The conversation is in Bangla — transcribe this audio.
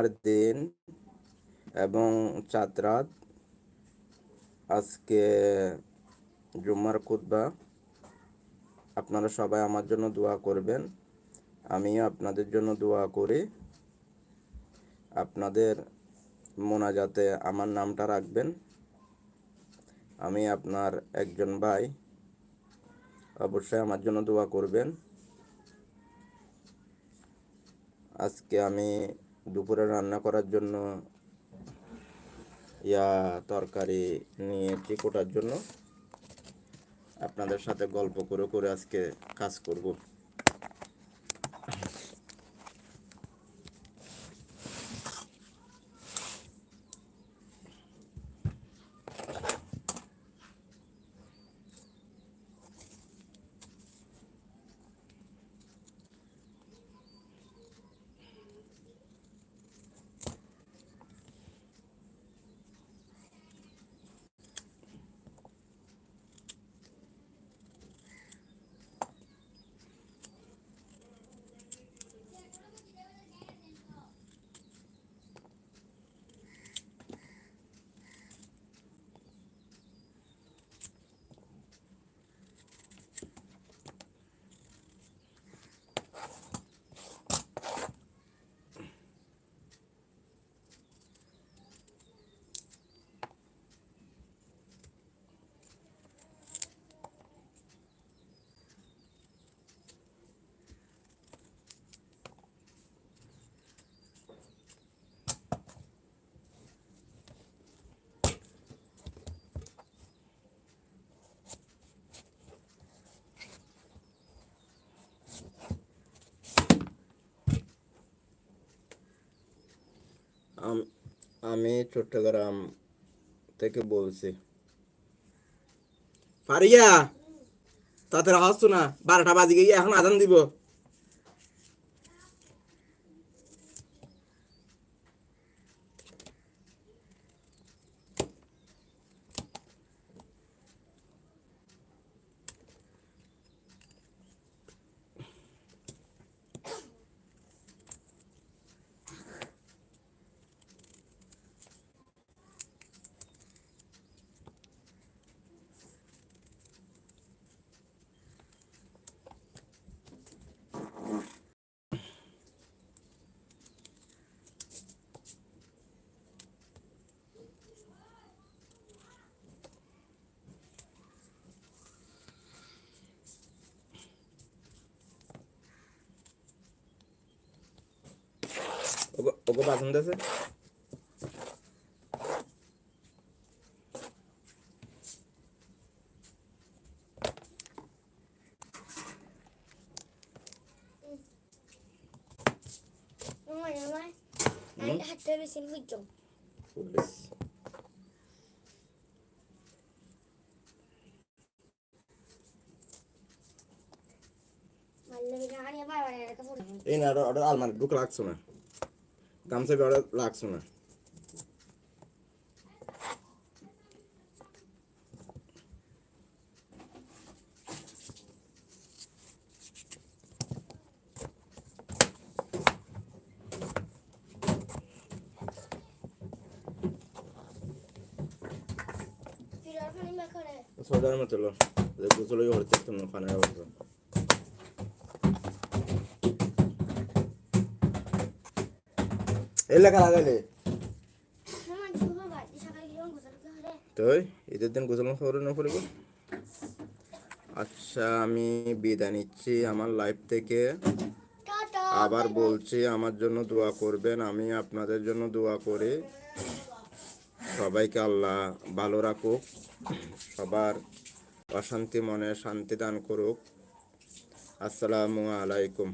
জুম্মার দিন এবং চাঁদ রাত। আজকে জুম্মার খুতবা। আপনারা সবাই আমার জন্য দোয়া করবেন। আমিও আপনাদের জন্য দোয়া করি। আপনাদের মোনাজাতে আমার নামটা রাখবেন। আমি আপনার একজন ভাই। অবশ্যই আমার জন্য দোয়া করবেন। আজকে আমি দুপুরে রান্না করার জন্য ইয়া তরকারি নিয়েছি কোটার জন্য আপনাদের সাথে গল্প করে করে আজকে কাজ করব আম- আমি চট্টগ্রাম থেকে বলছি। ফারিয়া তাদের আসছো না বারোটা বাজে গিয়ে এখন আদান দিব। Bara vara kan få এই না ওটা আলমারি ঢুকে লাগছো না গামছা ওটা লাগছো না। Fyra från din bäckare. সোডার মতো লো। গোসল করতে det. তুই ঈদের দিন গোসল খবর না পড়িব আচ্ছা আমি বিদায় নিচ্ছি আমার লাইফ থেকে। আবার বলছি আমার জন্য দোয়া করবেন আমি আপনাদের জন্য দোয়া করি। সবাইকে আল্লাহ ভালো রাখুক সবার অশান্তি মনে শান্তি দান করুক। আসসালামু আলাইকুম।